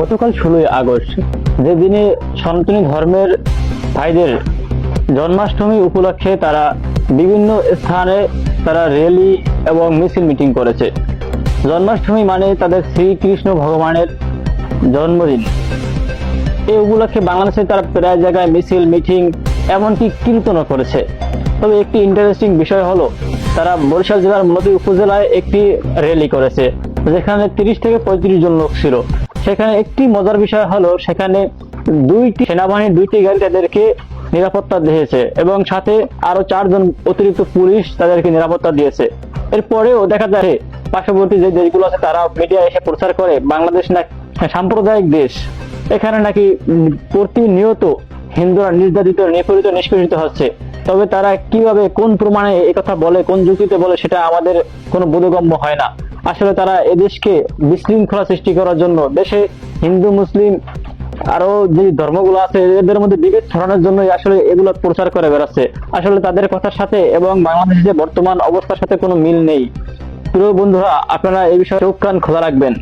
গতকাল ষোলোই আগস্ট, যে দিনে সনাতনী ধর্মের ভাইদের জন্মাষ্টমী উপলক্ষে তারা বিভিন্ন স্থানে তারা র্যালি এবং মিছিল মিটিং করেছে। জন্মাষ্টমী মানে তাদের শ্রীকৃষ্ণ ভগবানের জন্মদিন। এই উপলক্ষে বাংলাদেশে তারা প্রায় জায়গায় মিছিল, মিটিং, এমনকি কীর্তনও করেছে। তবে একটি ইন্টারেস্টিং বিষয় হলো, তারা বরিশাল জেলার মূলত উপজেলায় একটি র্যালি করেছে, যেখানে তিরিশ থেকে পঁয়ত্রিশ জন লোক ছিল। সেখানে একটি মজার বিষয় হলো, সেখানে দুইটি সেনাবাহিনীর দুইটি গাড়ি তাদেরকে নিরাপত্তা দিয়েছে এবং সাথে আরও চারজন অতিরিক্ত পুলিশ তাদেরকে নিরাপত্তা দিয়েছে। এরপরেও দেখা যায় পার্শ্ববর্তী যে দেশগুলো আছে তারা মিডিয়া এসে প্রচার করে, বাংলাদেশ না সাম্প্রদায়িক দেশ। এখানে নাকি প্রতিনিয়ত হিন্দুরা নির্যাতিত, নিপীড়িত, নিষ্পেষিত হচ্ছে। তবে তারা কীভাবে, কোন প্রমাণে কথা বলে, কোন যুক্তিতে বলে, সেটা আমাদের কোনো বোধগম্য হয় না। আসলে তারা এদেশকে বিশৃঙ্খলা সৃষ্টি করার জন্য দেশে হিন্দু, মুসলিম, আরও যে ধর্মগুলো আছে, এদের মধ্যে বিভেদ ছড়ানোর জন্য আসলে এগুলো প্রচার করে বেড়াচ্ছে। আসলে তাদের কথার সাথে এবং বাংলাদেশের যে বর্তমান অবস্থার সাথে কোনো মিল নেই। প্রিয় বন্ধুরা, আপনারা এই বিষয়ে চোখ কান খোলা রাখবেন।